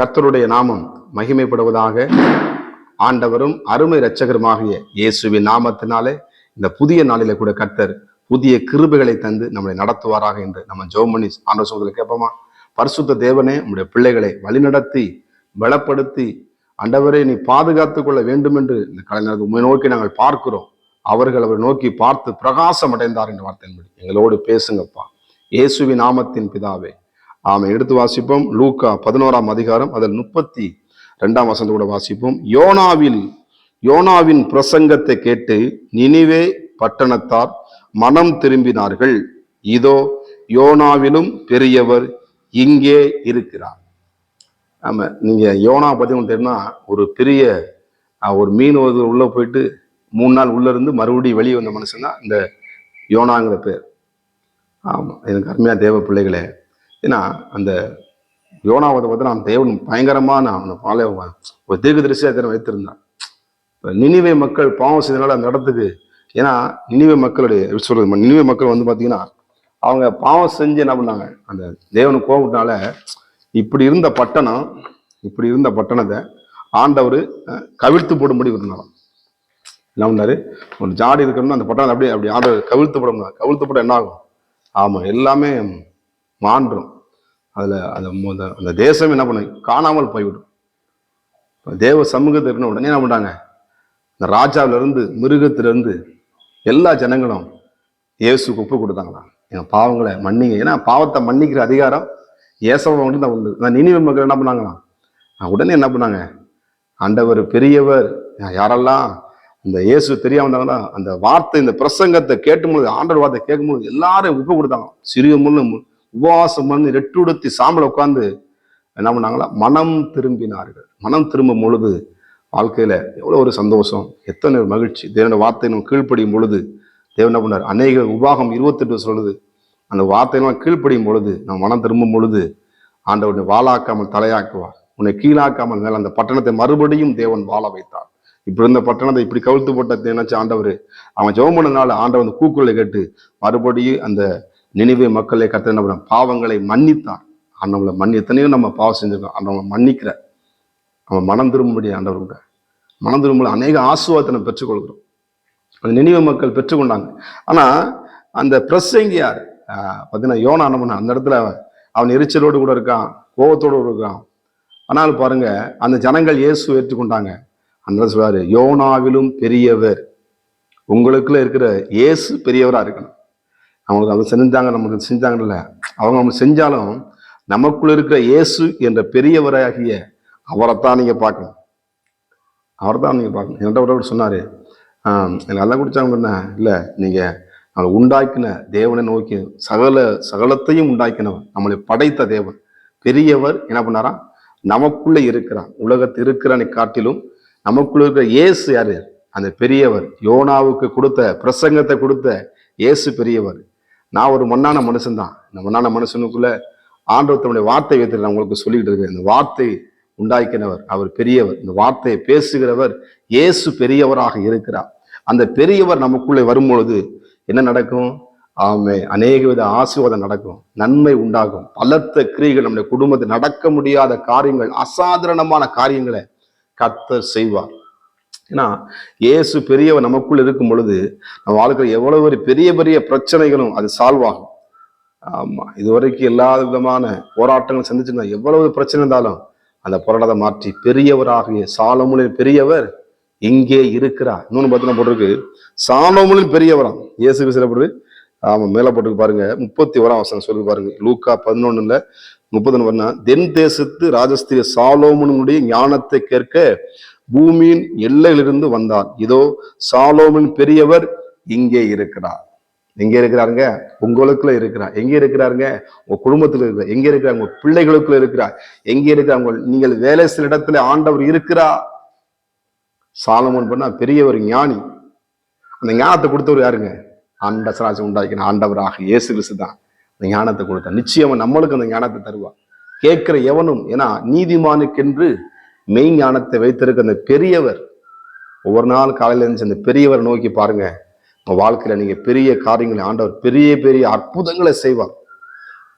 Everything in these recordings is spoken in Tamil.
கர்த்தருடைய நாமம் மகிமைப்படுவதாக. ஆண்டவரும் அருமை இரட்சகருமாகிய இயேசுவின் நாமத்தினாலே இந்த புதிய நாளில கூட கர்த்தர் புதிய கிருபைகளை தந்து நம்மளை நடத்துவாராக என்று நம்ம ஜோமணி ஆண்ட சோதனை கேட்போமா? பரிசுத்த தேவனே நம்முடைய பிள்ளைகளை வழிநடத்தி பலப்படுத்தி ஆண்டவரை நீ பாதுகாத்து கொள்ள வேண்டும் என்று இந்த கலைஞருக்கு உண்மை நோக்கி நாங்கள் பார்க்கிறோம். அவர்கள் அவரை நோக்கி பார்த்து பிரகாசம் அடைந்தார் என்ற வார்த்தையின்படி எங்களோடு பேசுங்கப்பா. இயேசுவின் நாமத்தின் பிதாவே ஆமை எடுத்து வாசிப்போம். லூக்கா பதினோராம் அதிகாரம் அதில் முப்பத்தி ரெண்டாம் வசந்த கூட வாசிப்போம். யோனாவில் யோனாவின் பிரசங்கத்தை கேட்டு நினிவே பட்டணத்தார் மனம் திரும்பினார்கள். இதோ யோனாவிலும் பெரியவர் இங்கே இருக்கிறார். ஆமா நீங்க யோனா பத்தி தெரியும்னா ஒரு பெரிய ஒரு மீன் ஒரு உள்ள போயிட்டு மூணு நாள் உள்ள இருந்து மறுபடியும் வெளியே வந்த மனுஷன் தான் இந்த யோனாங்கிற பேர். ஆமா எனக்கு அருமையா தேவ பிள்ளைகளே ஏன்னா அந்த யோனாவதை பார்த்து நான் தேவன் பயங்கரமாக நான் அவனை பாலை ஒரு தீர்க்க தரிசியாக வைத்திருந்தான். இப்ப நினிவே மக்கள் பாவம் செய்தனால அந்த இடத்துக்கு ஏன்னா நினிவே மக்களுடைய சொல்றது நினிவே மக்கள் வந்து பார்த்தீங்கன்னா அவங்க பாவம் செஞ்சு என்ன பண்ணாங்க? அந்த தேவனு கோபத்தினால இப்படி இருந்த பட்டணம் இப்படி இருந்த பட்டணத்தை ஆண்டவர் அஹ், கவிழ்த்து போடும்படி இருந்தாலும் என்ன பண்ணாரு? ஒரு ஜாடி இருக்கணும்னா அந்த பட்டணம் அப்படியே அப்படி ஆண்டவர் கவிழ்த்து போட முடியாது. கவிழ்த்து போட என்ன ஆகும்? ஆமாம் எல்லாமே மாண்டும் அதில் அந்த மொத- அந்த தேசம் என்ன பண்ணு காணாமல் போய்விடும். தேவ சமூகத்தில் இருந்த உடனே என்ன பண்ணுறாங்க இந்த ராஜாவில இருந்து எல்லா ஜனங்களும் இயேசுக்கு ஒப்பு கொடுத்தாங்களாம். என் பாவங்களை மன்னிங்க. ஏன்னா பாவத்தை மன்னிக்கிற அதிகாரம் இயேசவ மட்டும் தான் உண்டு. நான் நினைவு மக்கள் என்ன பண்ணாங்களாம்? உடனே என்ன பண்ணாங்க? ஆண்டவர் பெரியவர் யாரெல்லாம் இந்த இயேசு தெரியாம இருந்தாங்கன்னா அந்த வார்த்தை இந்த பிரசங்கத்தை கேட்கும்போது ஆண்டவர் வார்த்தை கேட்கும்போது எல்லாரும் ஒப்பு கொடுத்தாங்க சிறிய முன்னு உபவாசம் பண்ணி ரெட்டுடுத்தி சாம்பல உட்காந்து என்ன பண்ணாங்களா? மனம் திரும்பினார்கள். மனம் திரும்பும் பொழுது வாழ்க்கையில எவ்வளோ ஒரு சந்தோஷம் எத்தனை ஒரு மகிழ்ச்சி. தேவனோட வார்த்தை நம்ம கீழ்ப்படியும் பொழுது தேவன் என்ன பண்ணார்? அநேக உபாகம் இருபத்தெட்டு சொல்லுது. அந்த வார்த்தையெல்லாம் கீழ்ப்படியும் பொழுது நம்ம மனம் திரும்பும் பொழுது ஆண்டவனை வாழாக்காமல் தலையாக்குவார். உன்னை கீழாக்காமல் மேல அந்த பட்டணத்தை மறுபடியும் தேவன் வாழ வைத்தார். இப்படி இருந்த பட்டணத்தை இப்படி கவிழ்த்து போட்ட நினைச்ச ஆண்டவர் அவன் ஜெபம் பண்ணனால ஆண்டவன் கூக்குள்ள கேட்டு மறுபடியும் அந்த நினைவே மக்களை கத்த என்ன பாவங்களை மன்னித்தான் ஆண்டவங்களை மன்னித்தனையும் நம்ம பாவம் செஞ்சிருக்கோம். ஆண்டவங்களை மன்னிக்கிற நம்ம மனம் திரும்பும்படி ஆண்டவர்கிட்ட? மனம் திரும்ப அநேக ஆசுவாதத்தை பெற்றுக்கொள்கிறோம். அந்த நினைவு மக்கள் பெற்றுக்கொண்டாங்க. ஆனால் அந்த பிரசங்கியார் பார்த்தீங்கன்னா யோனா என்ன அந்த இடத்துல அவன் அவன் எரிச்சலோடு கூட இருக்கான் கோபத்தோடு கூட இருக்கான். ஆனால் பாருங்க அந்த ஜனங்கள் இயேசு ஏற்றுக்கொண்டாங்க. அந்த இடத்துல சொல்றாரு யோனாவிலும் பெரியவர். உங்களுக்குள்ள இருக்கிற இயேசு பெரியவராக இருக்கணும். அவங்களுக்கு அதை செஞ்சாங்க நமக்கு செஞ்சாங்கல்ல. அவங்க நம்ம செஞ்சாலும் நமக்குள்ள இருக்கிற இயேசு என்ற பெரியவராகிய அவரைத்தான் நீங்கள் பார்க்கணும். அவரைத்தான் நீங்கள் பார்க்கணும். என்கிட்ட ஒரு சொன்னார் நல்லா குடித்தாங்க என்ன இல்லை நீங்கள் நம்மளை உண்டாக்கின தேவனை நோக்கி சகல சகலத்தையும் உண்டாக்கினவன் நம்மளை படைத்த தேவன். பெரியவர் என்ன பண்ணாராம் நமக்குள்ளே இருக்கிறான் உலகத்தில் இருக்கிறானை காட்டிலும் நமக்குள்ள இருக்கிற இயேசு யார்? அந்த பெரியவர். யோனாவுக்கு கொடுத்த பிரசங்கத்தை கொடுத்த இயேசு பெரியவர். நான் ஒரு மண்ணான மனுஷன்தான். இந்த மண்ணான மனுஷனுக்குள்ள ஆண்டவத்தனுடைய வார்த்தை வைத்து நான் உங்களுக்கு சொல்லிக்கிட்டு இருக்கேன் இந்த வார்த்தை உண்டாக்கினவர் அவர் பெரியவர். இந்த வார்த்தையை பேசுகிறவர் இயேசு பெரியவராக இருக்கிறார். அந்த பெரியவர் நமக்குள்ளே வரும்பொழுது என்ன நடக்கும்? ஆமே அநேக வித ஆசீர்வாதம் நடக்கும். நன்மை உண்டாகும். பலத்த கிரிகள் நம்முடைய குடும்பத்தில் நடக்க முடியாத காரியங்கள் அசாதாரணமான காரியங்களை கத்தர் செய்வார். ஏன்னா இயேசு பெரியவர் நமக்குள் இருக்கும் பொழுது நம்ம வாழ்க்கையில் எவ்வளவு ஒரு பெரிய பெரிய பிரச்சனைகளும் அது சால்வ் ஆகும். ஆமா இதுவரைக்கும் எல்லா விதமான போராட்டங்கள் சந்திச்சிருந்தா எவ்வளவு பிரச்சனை இருந்தாலும் அந்த போராட்டத்தை மாற்றி பெரியவராகிய சாலமுனின் பெரியவர் இங்கே இருக்கிறார். இன்னொன்று பார்த்தீங்கன்னா போட்டிருக்கு சாலமுனின் பெரியவராம். இயேசு கிறிஸ்து ஆமா மேலே போட்டுக்கு பாருங்க முப்பத்தி ஓராம் வசனம் சொல்லி பாருங்க லூக்கா பதினொன்னுல முப்பத்தொன்னு வரனா தென் தேசத்து ராஜஸ்திரிய சாலோமனுடைய ஞானத்தை கேட்க பூமியின் எல்லையிலிருந்து வந்தார் இதோ சாலோமின் பெரியவர் இங்கே இருக்கிறார். எங்க இருக்கிறாருங்க? உங்களுக்குள்ள இருக்கிறார். எங்க இருக்கிறாருங்க? உங்க குடும்பத்துல இருக்கிறார். எங்க இருக்கிறார்? உங்க பிள்ளைகளுக்குள்ள இருக்கிறார். எங்க இருக்கிறாங்க நீங்கள் வேலை சில இடத்துல ஆண்டவர் இருக்கிறா சாலமோன் பண்ணா பெரியவர் ஞானி. அந்த ஞானத்தை கொடுத்தவர் யாருங்க? ஆண்ட சராசி உண்டாக்கின ஆண்டவராக இயேசு கிறிஸ்து தான். அந்த ஞானத்தை கொடுத்தா நிச்சயமா நம்மளுக்கு அந்த ஞானத்தை தருவா கேட்கிற எவனும் ஏன்னா நீதிமானுக்கென்று மெய் ஞானத்தை வைத்திருக்க அந்த பெரியவர் ஒவ்வொரு நாள் காலையில இருந்து அந்த பெரியவரை நோக்கி பாருங்க. உங்க வாழ்க்கையில நீங்க பெரிய காரியங்களை ஆண்டவர் பெரிய பெரிய அற்புதங்களை செய்வார்.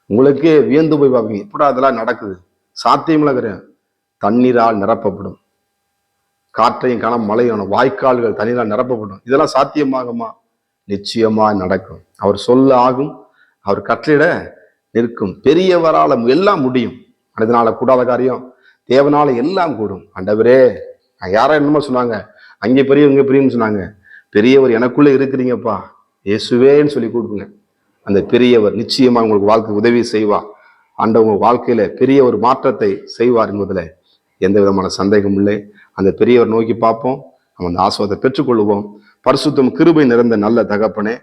உங்களுக்கே வியந்து போய் பார்ப்பீங்க. எப்படா அதெல்லாம் நடக்குது? சாத்தியமில்ல கிடையாது தண்ணீரால் நிரப்பப்படும். காற்றையும் காண மழையான வாய்க்கால்கள் தண்ணீரால் நிரப்பப்படும். இதெல்லாம் சாத்தியமாகுமா? நிச்சயமா நடக்கும். அவர் சொல்ல ஆகும். அவர் கட்டளிட நிற்கும். பெரியவரால் எல்லாம் முடியும். மனிதனால கூடாத காரியம். தேவனால எல்லாம் கூடும். ஆண்டவரே யாரோ என்னமோ சொன்னாங்க. அங்கே பெரிய இங்கே பெரியன்னு சொன்னாங்க. பெரியவர் எனக்குள்ளே இருக்கிறீங்கப்பா. இயேசுவேன்னு சொல்லி கொடுக்குங்க அந்த பெரியவர் நிச்சயமா உங்களுக்கு வாழ்க்கை உதவி செய்வார் அந்த உங்க வாழ்க்கையில பெரிய ஒரு மாற்றத்தை செய்வார் என்பதில் எந்த விதமான சந்தேகம் இல்லை. அந்த பெரியவர் நோக்கி பார்ப்போம். நம்ம அந்த ஆசுவாதத்தை பெற்றுக்கொள்வோம். பரிசுத்தம் கிருபை நிறைந்த நல்ல தகப்பனே.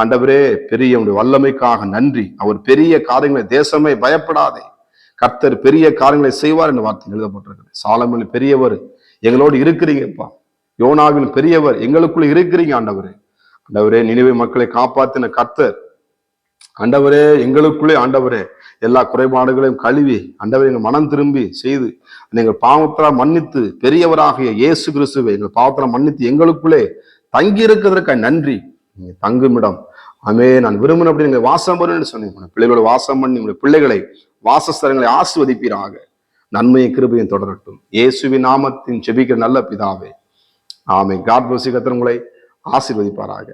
ஆண்டவரே பெரிய வல்லமைக்காக நன்றி. அவர் பெரிய காரியங்களை தேசமே பயப்படாதே. கர்த்தர் பெரிய காரியங்களை செய்வார் என்ற வார்த்தை எழுதப்பட்டிருக்கிறது. சாலமில் பெரியவர் எங்களோடு இருக்கிறீங்கப்பா. யோனாவில் பெரியவர் எங்களுக்குள்ள இருக்கிறீங்க ஆண்டவரே. ஆண்டவரே நினைவு மக்களை காப்பாத்தின கர்த்தர். ஆண்டவரே எங்களுக்குள்ளே ஆண்டவரே. எல்லா குறைபாடுகளையும் கழுவி ஆண்டவரே எங்கள் மனம் திரும்பி செய்து நீங்கள் பாவத்தெல்லாம் மன்னித்து பெரியவராகிய இயேசு கிறிஸ்துவை எங்கள் பாவத்தெல்லாம் மன்னித்து எங்களுக்குள்ளே தங்கி இருக்கிறதற்காக நன்றி. நீங்க தங்குமிடம் ஆமே நான் விரும்பின அப்படி நீங்கள் வாசம் பண்ணுன்னு சொன்னீங்க பிள்ளைகளோட வாசம் பண்ணி உங்களுடைய பிள்ளைகளை வாசஸ்தலங்களை ஆசிர்வதிப்பீராக. நன்மையை கிருபையும் தொடரட்டும். இயேசுவின் நாமத்தின் செபிக்கிற நல்ல பிதாவே. ஆமை காட் கத்திர உங்களை ஆசீர்வதிப்பாராக.